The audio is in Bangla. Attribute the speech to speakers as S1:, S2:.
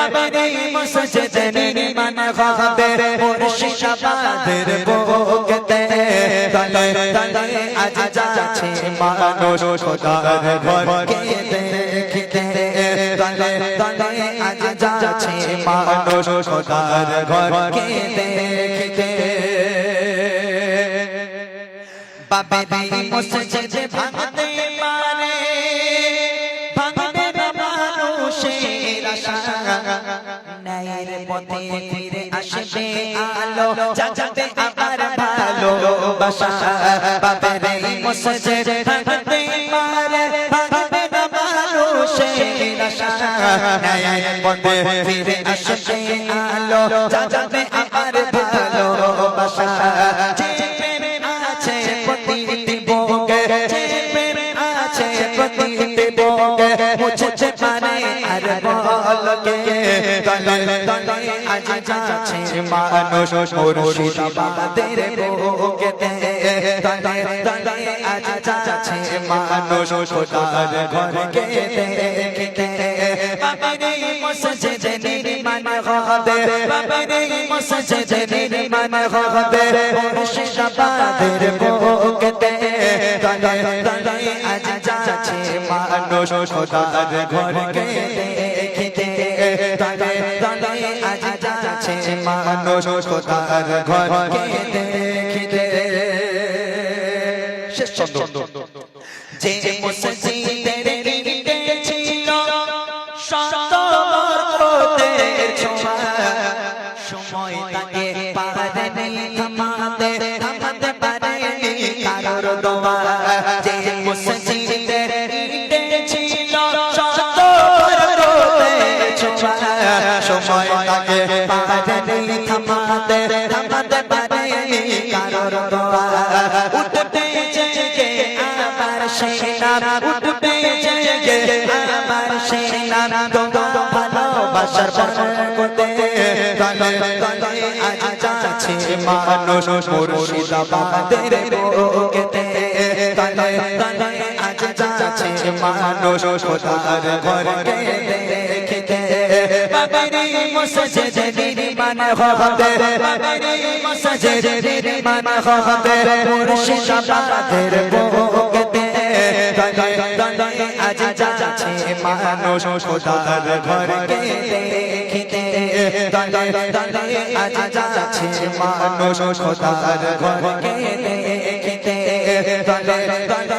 S1: বাবারে ঘরকে দেখিতে? বাবারে মসজিদ ভাঙতে পারে। আশা। ন্যায়ের পথে ফিরে আসবে আলো যাবে আবার ভালোবাসা। বাবারে মসজিদ ভাঙতে পারে ভাঙতে না মানুষের আশা। ন্যায়ের পথে ফিরে আসবে আলো যাবে আবার ভালোবাসা। যে প্রেম আছে প্রতিটি যে আছে প্রতিটি মুছতে পারে আর বলকে তলে তলে আজ যাচ্ছে মানুষ মুর্শিদাবাদের বুকেতে তলে তলে আজ যাচ্ছে মানুষ খোদার ঘরকে দেখতে বাবারে মসজিদ নির্মাণ হবে বাবারে মসজিদ নির্মাণ হবে মুর্শিদাবাদের বুকেতে মানুষ খোদার ঘরকে সময় তাকে কারোর দোয়া। থামাতে থামাতে পারেনি কারোর দোয়া। উঠতে জেগে আবার সেনা উঠবে জেগে আবার সেনা ভালোবাসার বরকতে তলে তলে আজ মানুষ মানুষ আজ যাচ্ছে মানুষ খোদার ঘরকে দেখতে। আজ যাচ্ছে মানুষ খোদার ঘরকে দেখতে।